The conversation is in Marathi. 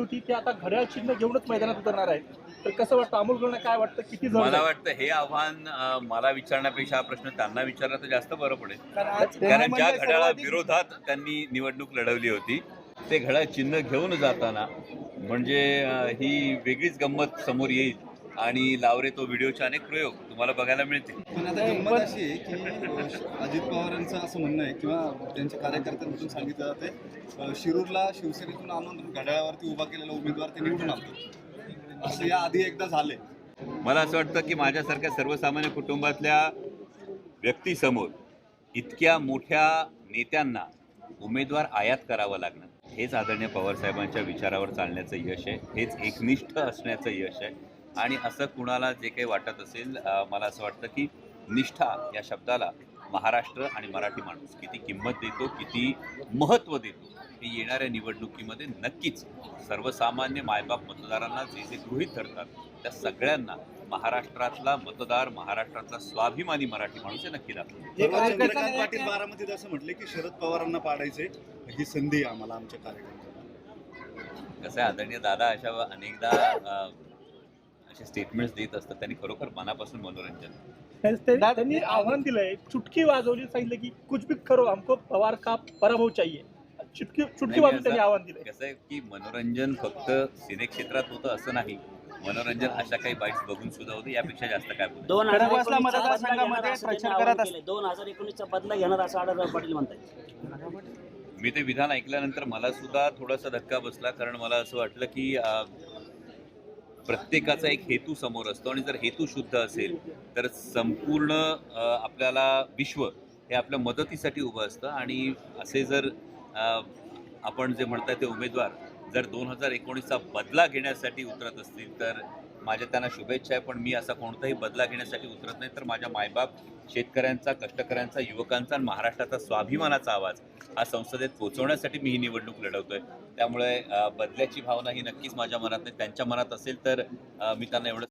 होती ती आता घड्याळ चिन्ह घेऊनच मैदानात उतरणार आहे तर कसं वाटतं अमोल गुरुंना काय वाटतं? किती मला? वाटतं हे आव्हान अं, मला विचारण्यापेक्षा हा प्रश्न त्यांना विचारला तर जास्त बरं पडेल. कारण ज्या म्हणजे घड्याळा विरोधात त्यांनी निवडणूक लढवली होती ते घड्याळ चिन्ह घेऊन जाताना म्हणजे अं, ही वेगळीच गंमत समोर येईल. आणि लावरे तो व्हिडिओचे अनेक प्रयोग तुम्हाला बघायला मिळतील. पण आता गंमत अशी आहे की अजित पवारांचं असं म्हणणं आहे किंवा त्यांच्या कार्यकर्त्यांमधून सांगितलं जाते शिरूरला शिवसेनेतून आणून घड्याळावरती उभा केलेला उमेदवार ते निवडून आणतो असं या आधी एकदा झालंय. मला असं वाटतं की माझ्यासारख्या सर्वसामान्य कुटुंबातल्या व्यक्तीसमोर इतक्या मोठ्या नेत्यांना उमेदवार आयात करावं लागणं हेच आदरणीय पवारसाहेबांच्या विचारावर चालण्याचं यश आहे हेच एकनिष्ठ असण्याचं यश आहे. आणि असं कुणाला जे काही वाटत असेल मला असं वाटतं की निष्ठा या शब्दाला महाराष्ट्र आणि मराठी माणूस किती किंमत देतो किती महत्त्व देतो हे येणाऱ्या निवडणुकीमध्ये नक्कीच सर्वसामान्य मायबाप मतदारांना जे जे गृहीत धरतात त्या सगळ्यांना महाराष्ट्रातला मतदार महाराष्ट्रातला स्वाभिमानी मराठी माणूस हे नक्की दाखवतो. पाटील बारामतीत असं म्हटले की शरद पवारांना पाडायचे ही संधी आम्हाला आमच्या कार्यकर्त्यांना. कसं आहे आदरणीय दादा अशा अनेकदा अं, असे स्टेटमेंट्स देत असतात. त्यांनी खरोखर मनापासून मनोरंजन. त्यांनी आव्हान दिलंय. चुटकी वाजवली सांगितलं की कुछ भी करो हमको पवार का पराभव चाहिए. चुटकी चुटकी त्यांनी आव्हान दिलंय. कसं आहे की मनोरंजन फक्त सिनेक्षेत्रात होतं असं नाही. मनोरंजन अशा काही बाईट्स बघून सुद्धा होतं. यापेक्षा जास्त काय दोन हजार. दोन हजार एकोणीसचा बदला घेणार असं आढळराव पाटील म्हणतात मी ते विधान ऐकल्यानंतर मला सुद्धा थोडासा धक्का बसला. कारण मला असं वाटलं की प्रत्येकाचा एक हेतू समोर असतो आणि जर हेतू शुद्ध असेल तर संपूर्ण आपल्याला विश्व हे आपल्या मदतीसाठी उभं असतं. आणि असे जर आपण जे म्हणताय ते उमेदवार जर दोन हजार एकोणीसचा बदला घेण्यासाठी उतरत असतील तर माझ्या त्यांना शुभेच्छा आहे पण मी असा कोणताही बदला घेण्यासाठी उतरत नाही. तर माझ्या मायबाप शेतकऱ्यांचा कष्टकऱ्यांचा युवकांचा आणि महाराष्ट्राचा स्वाभिमानाचा आवाज हा संसदेत पोहोचवण्यासाठी मी ही निवडणूक लढवतोय. त्यामुळे बदल्याची भावना ही नक्कीच माझ्या मनात नाही. त्यांच्या मनात असेल तर मी त्यांना एवढं